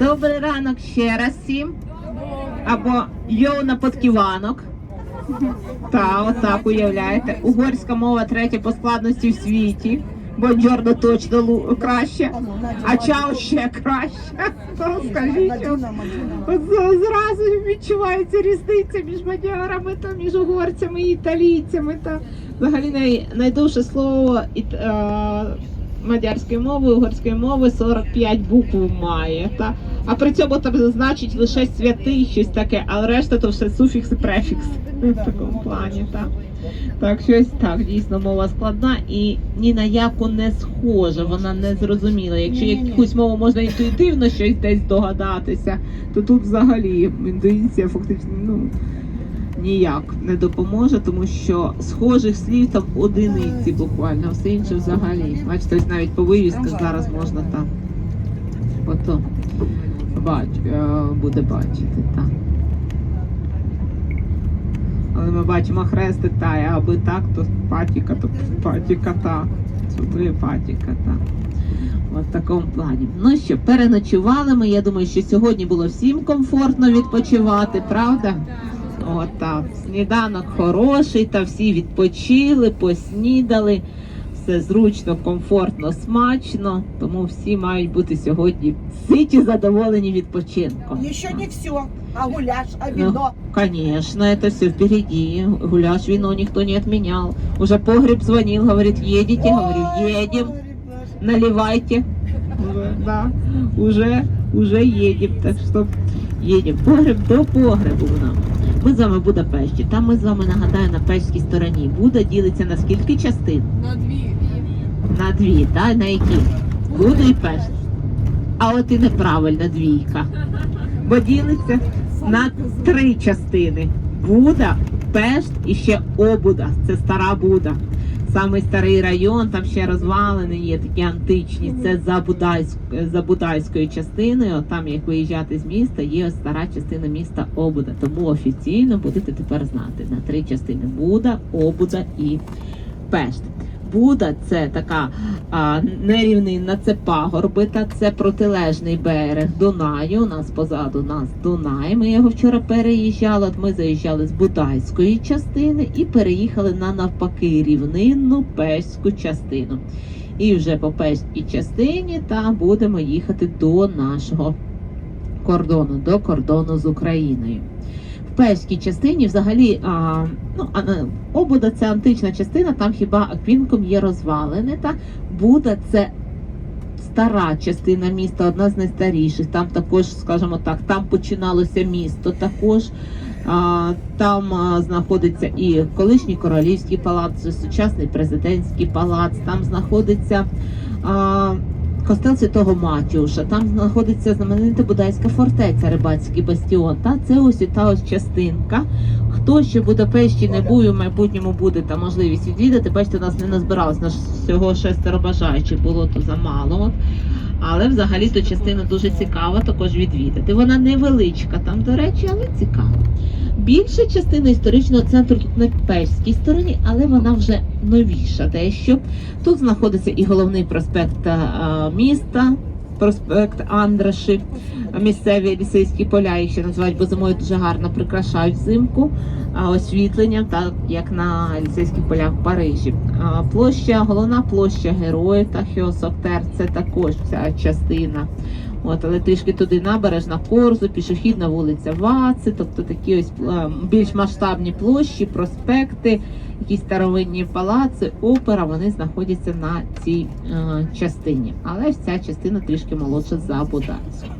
Добрий ранок ще раз всім. Або йоу на подківанок. Та, отак уявляєте. Угорська мова третя по складності в світі. Бонджорно точно краще, а чао ще краще. З- зразу відчувається різниця між мадярами, та між угорцями і італійцями. Та взагалі най, найдовше слово е, мадярської мови, угорської мови 45 букв має. Та? А при цьому там значить лише святий щось таке, а решта то все суфікс і префікс в такому плані. Так, так щось так, дійсно мова складна і ні на яку не схожа, вона не зрозуміла. Якщо якусь мову можна інтуїтивно щось десь догадатися, то тут взагалі інтуїція фактично ну, ніяк не допоможе, тому що схожих слів там одиниці буквально, все інше взагалі. Бачите, навіть по вивісках зараз можна там. Ото бач, е, буде бачити, так. Але ми бачимо хрести та, аби так, то патіка, то патіка та. Тут патіка та. От в такому плані. Ну що, переночували ми. Я думаю, що сьогодні було всім комфортно відпочивати, правда? От так. Сніданок хороший, та всі відпочили, поснідали. Все зручно, комфортно, смачно. Тому всі мають бути сьогодні ситі, задоволені відпочинком. Еще не все, а гуляш, а Ну, вино. конечно, это все впереди. Гуляш, вино никто не отменял. Уже погреб звонил, говорит, едете? Говорю, едем, наливайте. Да, уже, уже едем. Так що едем. Погреб до погребу нам. Ми з вами в Будапешті. Там ми з вами нагадаю на пешській стороні. Буда ділиться на скільки частин? На дві. На дві, так? На які? Буда і Пешт. А от і неправильна двійка. Бо ділиться на три частини: Буда, Пешт і ще Обуда. Це стара Буда. Самий старий район, там ще розвалини є такі античні. Це за Будайською, за Будайською частиною. Там, як виїжджати з міста, є ось стара частина міста Обуда. Тому офіційно будете тепер знати на три частини: Буда, Обуда і Пешт. Буда це така а, нерівнина, це пагорбита, це протилежний берег Дунаю. У нас позаду нас Дунай. Ми його вчора переїжджали. Ми заїжджали з Будайської частини і переїхали на навпаки рівнинну пеську частину. І вже по пеській частині та будемо їхати до нашого кордону, до кордону з Україною. В пеській частині взагалі а, ну, а, е, Обуда це антична частина, там хіба Аквінком є розвалини. Та Буда це стара частина міста, одна з найстаріших. Там також, скажімо так, там починалося місто також. А, там а, знаходиться і колишній королівський палац, сучасний президентський палац, там знаходиться. А, Костел Святого Матюша, там знаходиться знаменита Будайська фортеця, рибацький бастіон. Та це ось та ось частинка. Хто ще в Будапешті не був в майбутньому буде та можливість відвідати, бачите, у нас не назбиралось, нас всього шестеро бажаючих було то замало. От. Але взагалі то частина дуже цікава також відвідати. Вона невеличка там, до речі, але цікава. Більша частина історичного центру тут на пешській стороні, але вона вже новіша дещо. Тут знаходиться і головний проспект е, міста, проспект Андраші, місцеві лісейські поля, їх ще називають, бо зимою дуже гарно прикрашають взимку а, освітленням, так як на лісейських полях в Парижі. Площа, головна площа героїв та Хіосоктер це також ця частина. От, але трішки туди набережна Корзу, пішохідна вулиця Ваци, тобто такі ось більш масштабні площі, проспекти, якісь старовинні палаци, опера, вони знаходяться на цій е, частині. Але ж ця частина трішки молодша за Будайську.